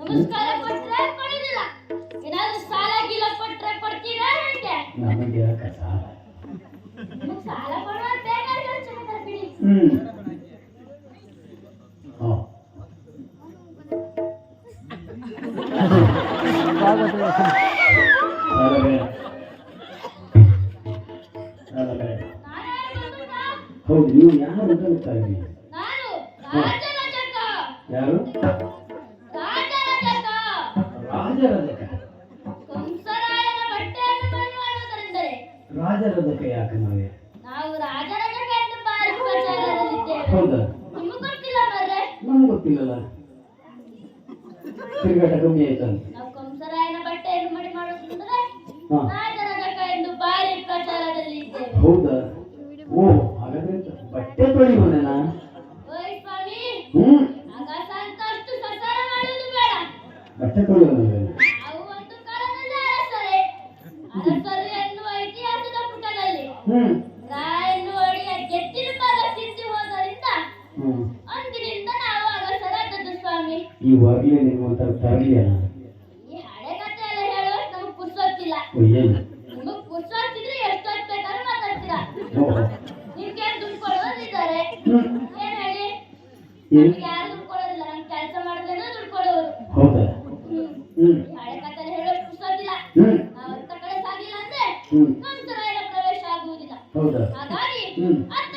ನಮಸ್ಕಾರ ಕೊಟ್ರೆ ಕೊಡಲಿಲ್ಲ ಏನಾದ್ರೂ ಸಾಲ ಗೀಲ ಕೊಟ್ರೆ ಕೊಡ್ತೀರಾ ಹೇಗೆ ನಮಗೆ ಯಾಕೆ ಸಾಲ ನಿಮ್ಗ್ ಸಾಲ ಕೊಡುವ ಬೇಕಾದ್ರೆ ಯೋಚನೆ ಬಿಡಿ ಹ್ಮ್ ಹಾ. ಸಾಲ ಬೇಡ. ಸಾಲ ಬೇಡ. ನಾನು ಯಾರು ಗೊತ್ತುಂಟಾ? ಹೌದು ನೀವು ಯಾರು ಅಂತ ಗೊತ್ತಾಗಲಿ ನಾನು ರಾಜರಜಕ ಯಾರು ರಾಜರಜಕ ರಾಜರದಕ ಕಂಸರಾಯನ ಬಟ್ಟೆಯನ್ನು ಬರಿ ಮಾಡುವುದರೆಂದರೆ ರಾಜರದಕ ಯಾಕೆ ನಾವೇ ನಾವು ರಾಜರಜಕ ಎಂದು ಹೌದಾ? ನಿಮಗೆ ಗೊತ್ತಿಲ್ಲ ಮರ್ರೆ? ನಮ್ಗೆ ಗೊತ್ತಿಲ್ಲಲ್ಲ. ತಿರುಗಾಟ ಕಮ್ಮಿ ಆಯ್ತಂತ ನಾವು ಕಂಸರಾಯನ ಬಟ್ಟೆಯನ್ನು ಮಡಿ ಮಾಡುವುದೆಂದರೆ. ಎಂದು ಪ್ರಚಾರದಲ್ಲಿ ಇದ್ದೇವೆ ಹೌದಾ? ಓ ಹಾಗಾದ್ರೆ ಬಟ್ಟೆ ಅಂದಿನಿಂದ ನಾವು ಅರಸರಾದದ್ದು ಸ್ವಾಮಿ. ಇವಾಗಲೇ ನಿಮ್ಮಂತ ತರಲಿಯಾ ಈ ಏನು ನಿಮಗ್ ಪುರ್ಸೊತ್ತಿದ್ರೆ ಎಷ್ಟೊತ್ತು ಬೇಕಾದ್ರೂ ಮಾತಾಡ್ತೀರಾ ಓ ನಿಮ್ಗೆ ದುಡ್ಡು ಕೊಡೋದಿದ್ದಾರೆ ಹ್ಮ್ ಏನ್ ಹೇಳಿ ಏನ್ ನಮ್ಗೆ ಯಾರು ದುಡ್ಡು ಕೊಡೋದಿಲ್ಲ ನಮ್ ಕೆಲಸ ಮಾಡಿದ್ರೆ ದುಡ್ಡು ಕೊಡೋರು ಹೌದಾ ಹ್ಮ್ ಹ್ಮ್ ಈ ಹಳೆ ಕಥೆ ಹ್ಮ್. ನಾವು ಅಂತ ಕಡೆ ಸಾಗಿಲ್ಲ ಅಂದ್ರೆ ಹ್ಮ್. ಕಂಸರಾಯನ ಪ್ರವೇಶ ಆಗುವುದಿಲ್ಲ. ಹೌದಾ? ಹಾಗಾಗಿ ಅತ್ತ